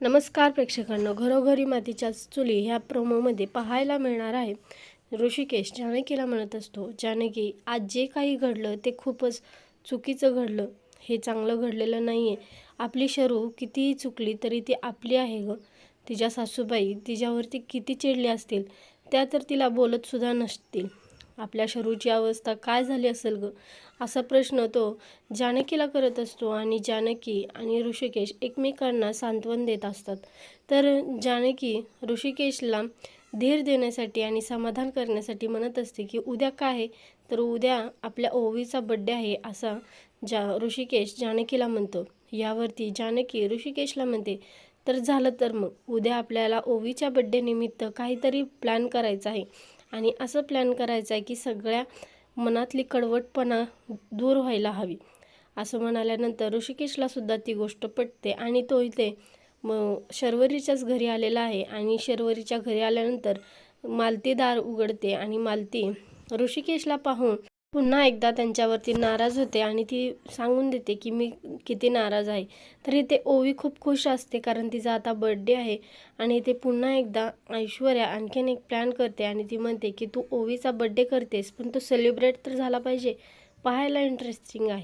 नमस्कार प्रेक्षकांनो घरोघरी मातीच्या चुली ह्या प्रोमोमध्ये पाहायला मिळणार आहे ऋषिकेश जानकीला म्हणत असतो जानकी आज जे काही घडलं ते खूपच चुकीचं घडलं. हे चांगलं घडलेलं नाही आहे आपली शरू कितीही चुकली तरी ती आपली आहे ग. तिच्या सासूबाई तिच्यावरती किती चिडले असतील त्या तर तिला बोलतसुद्धा नसतील. आपल्या शरूची अवस्था काय झाली असेल ग? असा प्रश्न तो जानकीला करत असतो आणि जानकी आणि ऋषिकेश एकमेकांना सांत्वन देत असतात. तर जानकी ऋषिकेशला धीर देण्यासाठी आणि समाधान करण्यासाठी म्हणत असते की उद्या काय आहे तर उद्या आपल्या ओवीचा बड्डे आहे असा जा ऋषिकेश जानकीला म्हणतो. यावरती जानकी ऋषिकेशला म्हणते तर झालं तर मग उद्या आपल्याला ओवीच्या बड्डे निमित्त काहीतरी प्लॅन करायचा आहे. आणि असं प्लॅन करायचं आहे की सगळ्या मनातली कडवटपणा दूर व्हायला हवी. असं म्हणाल्यानंतर ऋषिकेशलासुद्धा ती गोष्ट पटते आणि तो इथे मग शर्वरीच्याच घरी आलेला आहे आणि शर्वरीच्या घरी आल्यानंतर मालती दार उघडते आणि मालती ऋषिकेशला पाहून पुन्हा एकदा त्यांच्यावरती नाराज होते आणि ती सांगून देते की मी किती नाराज आहे. तर इथे ओवी खूप खुश असते कारण तिचा आता बड्डे आहे आणि ते पुन्हा एकदा ऐश्वर्या आणखीन एक प्लॅन करते आणि ती म्हणते की तू ओवीचा बड्डे करतेस पण तो सेलिब्रेट तर झाला पाहिजे. पाहायला इंटरेस्टिंग आहे.